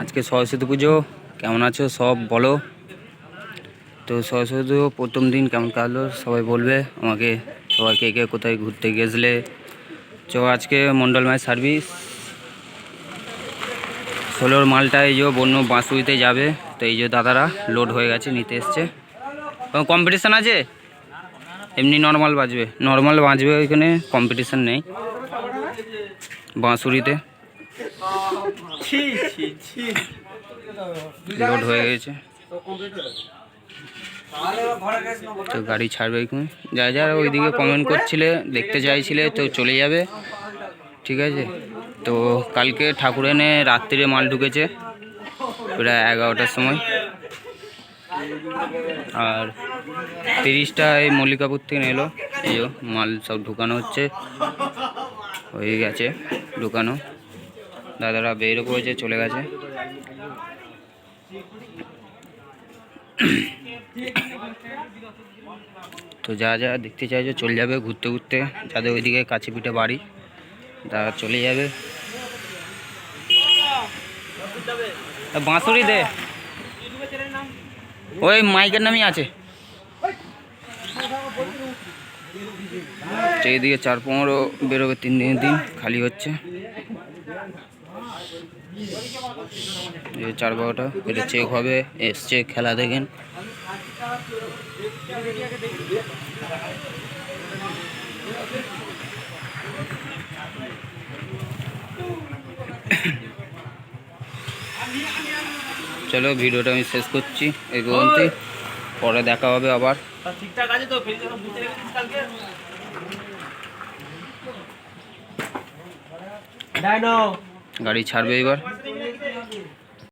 আজকে সরস্বতী পুজো, কেমন আছো সব বলো। তো সরস্বতী প্রথম দিন কেমন কাটলো সবাই বলবে, আমাকে সবাই কে কে কোথায় ঘুরতে গেছলে। তো আজকে মন্ডল মায়ের সার্ভিস ষোলোর মালটা এই যে বন্য বাঁশুড়িতে যাবে, তো এই যে দাদারা লোড হয়ে গেছে, নিতে এসছে। কম্পিটিশান আছে? এমনি নর্মাল বাজবে। নর্মাল বাজবে ওইখানে কম্পিটিশান নেই। বাঁশুড়িতে। লোড হয়ে গেছে। তো গাড়ি ছাড়বে এখানে। যা যারা ওইদিকে কমেন্ট করছিলে, দেখতে চাইছিলে, তো চলে যাবে। ঠিক আছে? তো কালকে ঠাকুর এনে রাত্রিরে মাল ঢুকেছে, প্রায় এগারোটার সময়। আর তিরিশটা এই মল্লিকাপুর থেকে এলো। এই মাল সব ঢুকানো হচ্ছে। হয়ে গেছে ঢুকানো। দাদারা বেরো করেছে, চলে গেছে। তো যা যা দেখতে চাইছো, চলে যাবে ঘুরতে ঘুরতে। যাদের ওইদিকে কাছে পিঠে বাড়ি, তারা চলে যাবে। বাঁশুড়ি দে। ওই মাইকের নামই আছে। এইদিকে চার পনেরো বেরোবে তিন দিনের দিন, খালি হচ্ছে। এই চার বারোটা, এটা চেক হবে, এসছে, খেলা দেখেন। চলো, ভিডিওটা আমি শেষ করছি এই পর্যন্ত পরে দেখা হবে আবার। ঠিকঠাক আছে তো কালকে গাড়ি ছাড়বে এবার।